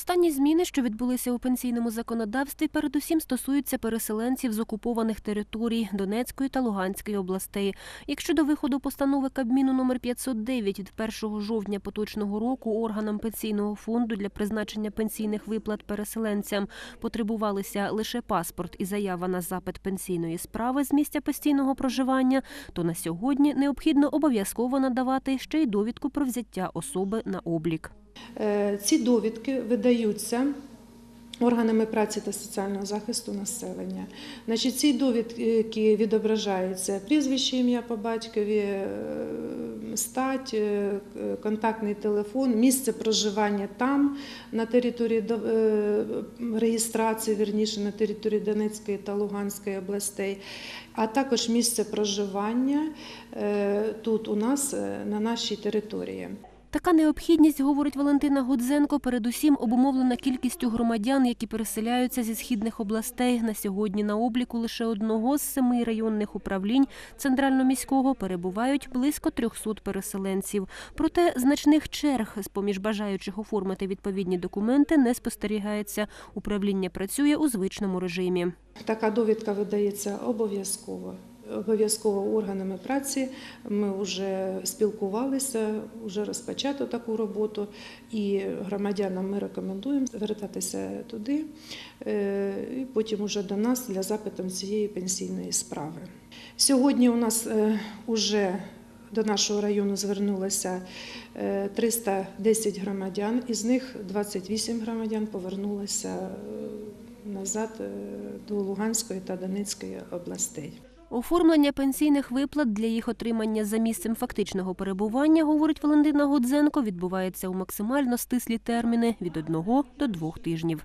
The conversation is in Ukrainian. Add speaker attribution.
Speaker 1: Останні зміни, що відбулися у пенсійному законодавстві, передусім стосуються переселенців з окупованих територій Донецької та Луганської областей. Якщо до виходу постанови Кабміну номер 509 від 1 жовтня поточного року органам пенсійного фонду для призначення пенсійних виплат переселенцям потребувалися лише паспорт і заява на запит пенсійної справи з місця постійного проживання, то на сьогодні необхідно обов'язково надавати ще й довідку про взяття особи на облік.
Speaker 2: Е, Ці довідки видаються органами праці та соціального захисту населення. Значить, ці довідки відображаються прізвище, ім'я по батькові, е, стать, е, контактний телефон, місце проживання там, на території реєстрації, вірніше, на території Донецької та Луганської областей, а також місце проживання тут у нас на нашій території.
Speaker 1: Така необхідність, говорить Валентина Гудзенко, передусім обумовлена кількістю громадян, які переселяються зі східних областей. На сьогодні на обліку лише одного з семи районних управлінь центрально-міського перебувають близько 300 переселенців. Проте значних черг з поміж бажаючих оформити відповідні документи не спостерігається. Управління працює у звичному режимі.
Speaker 2: Така довідка видається обов'язково. Обов'язково органами праці ми вже спілкувалися, вже розпочато таку роботу, і громадянам ми рекомендуємо звертатися туди, е, і потім уже до нас для запиту цієї пенсійної справи. Сьогодні у нас вже до нашого району звернулося е, 310 громадян, із них 28 громадян повернулися е, назад е, до Луганської та Донецької областей.
Speaker 1: Оформлення пенсійних виплат для їх отримання за місцем фактичного перебування, говорить Валентина Гудзенко, відбувається у максимально стислі терміни від одного до двох тижнів.